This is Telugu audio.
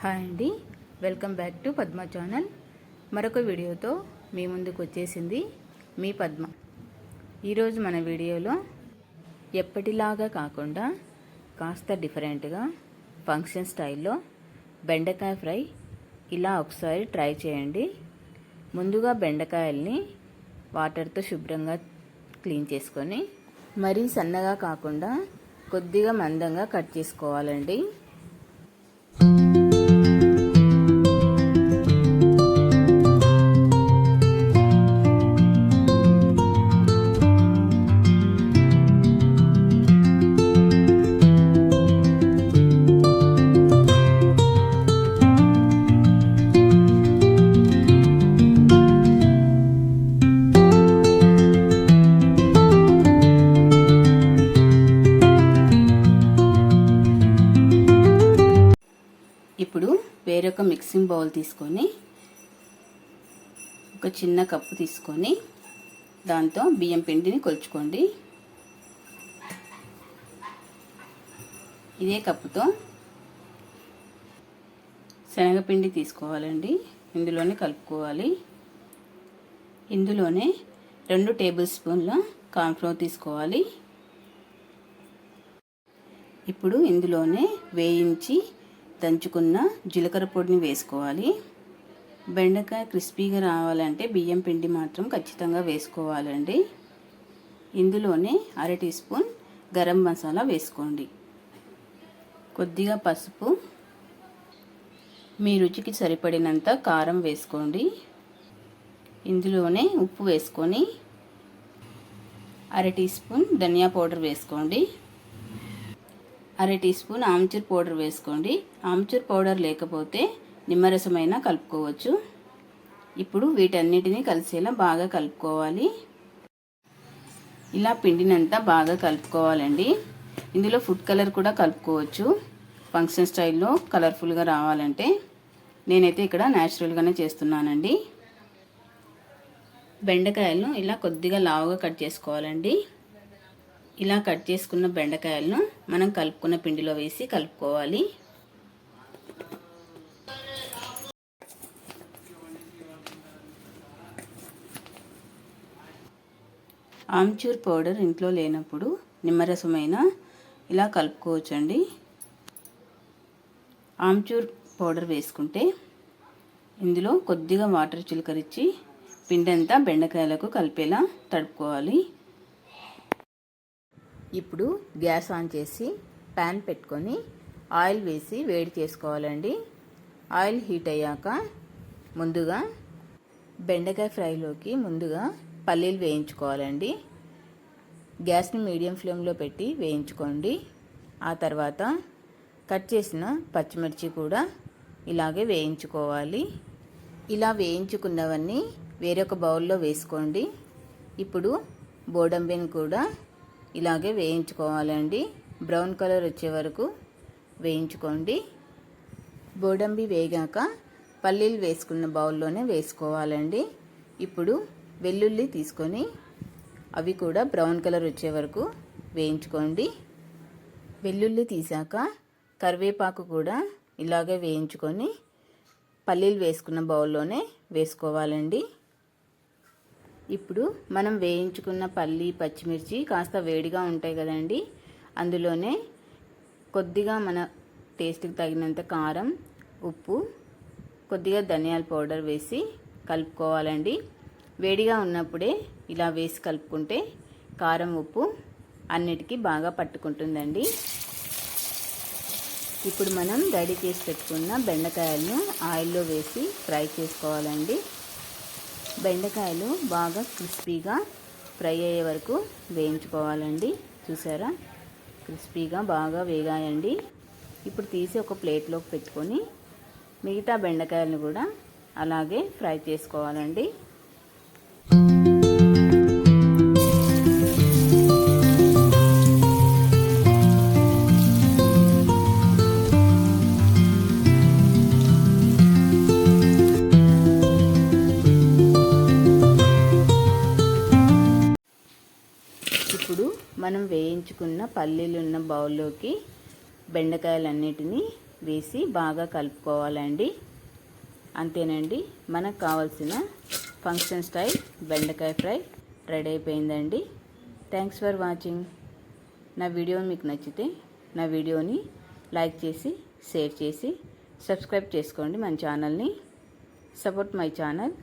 హాయ్ అండి. Welcome back to Padma channel. మరొక వీడియోతో మీ ముందుకు వచ్చేసింది మీ పద్మ. ఈరోజు మన వీడియోలో ఎప్పటిలాగా కాకుండా కాస్త డిఫరెంట్గా ఫంక్షన్ స్టైల్లో బెండకాయ ఫ్రై ఇలా ఒకసారి ట్రై చేయండి. ముందుగా బెండకాయల్ని వాటర్తో శుభ్రంగా క్లీన్ చేసుకొని మరీ సన్నగా కాకుండా కొద్దిగా మందంగా కట్ చేసుకోవాలండి. ఒక మిక్సింగ్ బౌల్ తీసుకొని ఒక చిన్న కప్పు తీసుకొని దాంతో బియ్యం పిండిని కొలుచుకోండి. ఇదే కప్పుతో శనగపిండి తీసుకోవాలండి. ఇందులోనే కలుపుకోవాలి. ఇందులోనే రెండు టేబుల్ స్పూన్ల కార్న్ఫ్లోర్ తీసుకోవాలి. ఇప్పుడు ఇందులోనే వేయించి దంచుకున్న జీలకర్ర పొడిని వేసుకోవాలి. బెండకాయ క్రిస్పీగా రావాలంటే బియ్యం పిండి మాత్రం ఖచ్చితంగా వేసుకోవాలండి. ఇందులోనే అర టీ స్పూన్ గరం మసాలా వేసుకోండి. కొద్దిగా పసుపు మీ రుచికి సరిపడినంత కారం వేసుకోండి. ఇందులోనే ఉప్పు వేసుకొని అర టీ స్పూన్ ధనియా పౌడర్ వేసుకోండి. అర టీ స్పూన్ ఆమ్చూర్ పౌడర్ వేసుకోండి. ఆమ్చూర్ పౌడర్ లేకపోతే నిమ్మరసమైనా కలుపుకోవచ్చు. ఇప్పుడు వీటన్నిటిని కలిసేలా బాగా కలుపుకోవాలి. ఇలా పిండినంతా బాగా కలుపుకోవాలండి. ఇందులో ఫుడ్ కలర్ కూడా కలుపుకోవచ్చు. ఫంక్షన్ స్టైల్లో కలర్ఫుల్గా రావాలంటే నేనైతే ఇక్కడ న్యాచురల్గానే చేస్తున్నానండి. బెండకాయలను ఇలా కొద్దిగా లావుగా కట్ చేసుకోవాలండి. ఇలా కట్ చేసుకున్న బెండకాయలను మనం కలుపుకున్న పిండిలో వేసి కలుపుకోవాలి. ఆమ్చూర్ పౌడర్ ఇంట్లో లేనప్పుడు నిమ్మరసమైన ఇలా కలుపుకోవచ్చండి. ఆమ్చూర్ పౌడర్ వేసుకుంటే ఇందులో కొద్దిగా వాటర్ చిలకరించి పిండంతా బెండకాయలకు కలిపేలా తడుపుకోవాలి. ఇప్పుడు గ్యాస్ ఆన్ చేసి ప్యాన్ పెట్టుకొని ఆయిల్ వేసి వేడి చేసుకోవాలండి. ఆయిల్ హీట్ అయ్యాక ముందుగా బెండకాయ ఫ్రైలోకి ముందుగా పల్లీలు వేయించుకోవాలండి. గ్యాస్ని మీడియం ఫ్లేమ్లో పెట్టి వేయించుకోండి. ఆ తర్వాత కట్ చేసిన పచ్చిమిర్చి కూడా ఇలాగే వేయించుకోవాలి. ఇలా వేయించుకున్నవన్నీ వేరొక బౌల్లో వేసుకోండి. ఇప్పుడు బోడంబెన్ కూడా ఇలాగే వేయించుకోవాలండి. బ్రౌన్ కలర్ వచ్చే వరకు వేయించుకోండి. బోడంబి వేగాక పల్లీలు వేసుకున్న బౌల్లోనే వేసుకోవాలండి. ఇప్పుడు వెల్లుల్లి తీసుకొని అవి కూడా బ్రౌన్ కలర్ వచ్చే వరకు వేయించుకోండి. వెల్లుల్లి తీసాక కరివేపాకు కూడా ఇలాగే వేయించుకొని పల్లీలు వేసుకున్న బౌల్లోనే వేసుకోవాలండి. ఇప్పుడు మనం వేయించుకున్న పల్లి పచ్చిమిర్చి కాస్త వేడిగా ఉంటాయి కదండి. అందులోనే కొద్దిగా మన టేస్ట్కి తగినంత కారం ఉప్పు కొద్దిగా ధనియాల పౌడర్ వేసి కలుపుకోవాలండి. వేడిగా ఉన్నప్పుడే ఇలా వేసి కలుపుకుంటే కారం ఉప్పు అన్నిటికీ బాగా పట్టుకుంటుందండి. ఇప్పుడు మనం రెడీ చేసి పెట్టుకున్న బెండకాయలను ఆయిల్లో వేసి ఫ్రై చేసుకోవాలండి. బెండకాయలు బాగా క్రిస్పీగా ఫ్రై అయ్యే వరకు వేయించుకోవాలండి. చూసారా? క్రిస్పీగా బాగా వేగాయండి. ఇప్పుడు తీసి ఒక ప్లేట్లోకి పెట్టుకొని మిగతా బెండకాయలను కూడా అలాగే ఫ్రై చేసుకోవాలండి. మనం వేయించుకున్న పల్లీలు ఉన్న బౌల్లోకి బెండకాయలన్నిటినీ వేసి బాగా కలుపుకోవాలండి. అంతేనండి. మనకు కావాల్సిన ఫంక్షన్ స్టైల్ బెండకాయ ఫ్రై రెడీ అయిపోయిందండి. Thanks for watching. నా వీడియో మీకు నచ్చితే నా వీడియోని లైక్ చేసి షేర్ చేసి సబ్స్క్రైబ్ చేసుకోండి మన ఛానల్ని. Support my channel.